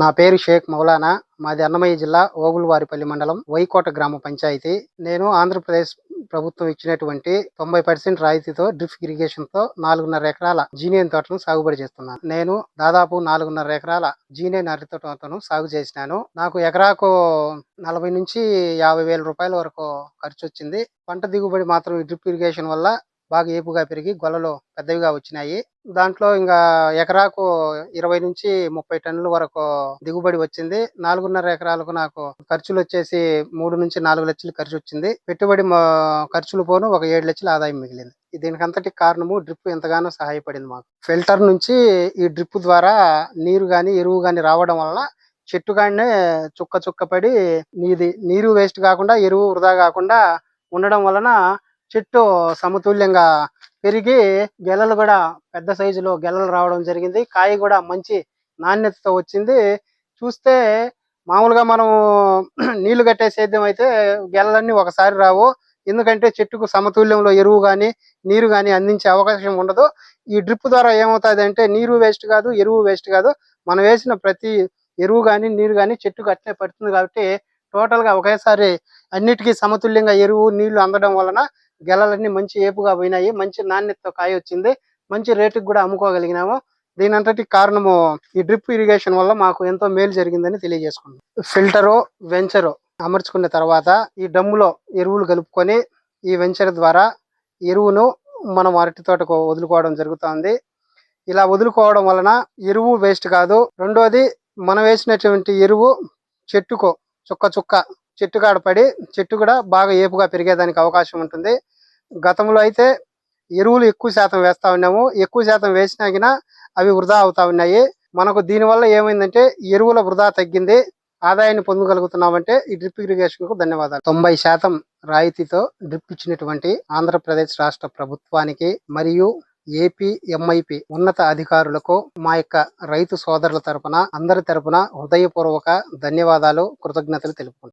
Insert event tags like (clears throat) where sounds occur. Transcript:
నా పేరు షేక్ మౌలానా. మాది అన్నమయ్య జిల్లా ఓగులవారిపల్లి మండలం వైకోట గ్రామ పంచాయతీ. నేను ఆంధ్రప్రదేశ్ ప్రభుత్వం ఇచ్చినటువంటి తొంభై పర్సెంట్ రాయితీతో డ్రిప్ ఇరిగేషన్తో నాలుగున్నర ఎకరాల జీనియన్ తోటను సాగుబడి చేస్తున్నాను. నేను దాదాపు నాలుగున్నర ఎకరాల జీనియన్ అరటి తోటను సాగు చేసినాను. నాకు ఎకరాకు నలభై నుంచి యాభై వేల రూపాయల వరకు ఖర్చు వచ్చింది. పంట దిగుబడి మాత్రం ఈ డ్రిప్ ఇరిగేషన్ వల్ల బాగా ఏపుగా పెరిగి గొల్లలు పెద్దవిగా వచ్చినాయి. దాంట్లో ఇంకా ఎకరాకు ఇరవై నుంచి ముప్పై టన్నుల వరకు దిగుబడి వచ్చింది. నాలుగున్నర ఎకరాలకు నాకు ఖర్చులు వచ్చేసి మూడు నుంచి నాలుగు లక్షలు ఖర్చు వచ్చింది. పెట్టుబడి ఖర్చులు పోను ఒక ఏడు లక్షల ఆదాయం మిగిలింది. దీనికి అంతటి కారణము డ్రిప్ ఎంతగానో సహాయపడింది మాకు. ఫిల్టర్ నుంచి ఈ డ్రిప్ ద్వారా నీరు కానీ ఎరువు కానీ రావడం వలన చెట్టుగానే చుక్క చుక్క పడి నీది నీరు వేస్ట్ కాకుండా ఎరువు వృధా కాకుండా ఉండడం వలన చెట్టు సమతుల్యంగా పెరిగి గెలలు కూడా పెద్ద సైజులో గెలలు రావడం జరిగింది. కాయ కూడా మంచి నాణ్యతతో వచ్చింది. చూస్తే మామూలుగా మనం (clears throat) నీళ్ళు కట్టే సేద్యం అయితే గెలలన్నీ ఒకసారి రావు. ఎందుకంటే చెట్టుకు సమతుల్యంలో ఎరువు కానీ నీరు కానీ అందించే అవకాశం ఉండదు. ఈ డ్రిప్ ద్వారా ఏమవుతుంది అంటే నీరు వేస్ట్ కాదు ఎరువు వేస్ట్ కాదు. మనం వేసిన ప్రతి ఎరువు కానీ నీరు కానీ చెట్టుకు అట్లే పడుతుంది కాబట్టి టోటల్గా ఒకేసారి అన్నిటికీ సమతుల్యంగా ఎరువు నీళ్ళు అందడం వలన గెలలన్నీ మంచి ఏపుగా పోయినాయి మంచి నాణ్యతతో కాయ వచ్చింది మంచి రేటుకి కూడా అమ్ముకోగలిగినాము. దీని అంతటి కారణము ఈ డ్రిప్ ఇరిగేషన్ వల్ల మాకు ఎంతో మేలు జరిగిందని తెలియజేసుకున్నాం ఫిల్టరు వెంచరు అమర్చుకున్న తర్వాత ఈ డమ్ములో ఎరువులు కలుపుకొని ఈ వెంచర్ ద్వారా ఎరువును మనం అరటి తోటకు వదులుకోవడం జరుగుతుంది. ఇలా వదులుకోవడం వలన ఎరువు వేస్ట్ కాదు. రెండోది మనం వేసినటువంటి ఎరువు చెట్టుకు చుక్క చుక్క చెట్టు కాడ పడి చెట్టు కూడా బాగా ఏపుగా పెరిగేదానికి అవకాశం ఉంటుంది. గతంలో అయితే ఎరువులు ఎక్కువ శాతం వేస్తా ఉన్నాము. ఎక్కువ శాతం వేసినా అవి వృధా అవుతా ఉన్నాయి. మనకు దీనివల్ల ఏమైందంటే ఎరువుల వృధా తగ్గింది. ఆదాయాన్ని పొందగలుగుతున్నామంటే ఈ డ్రిప్ ఇరిగేషన్కు ధన్యవాదాలు. తొంభై శాతం రాయితీతో డ్రిప్ ఇచ్చినటువంటి ఆంధ్రప్రదేశ్ రాష్ట్ర ప్రభుత్వానికి మరియు ఏపీ ఎంఐపి ఉన్నత అధికారులకు మా యొక్క రైతు సోదరుల తరపున అందరి తరపున హృదయపూర్వక ధన్యవాదాలు కృతజ్ఞతలు తెలుపుకుంటున్నాను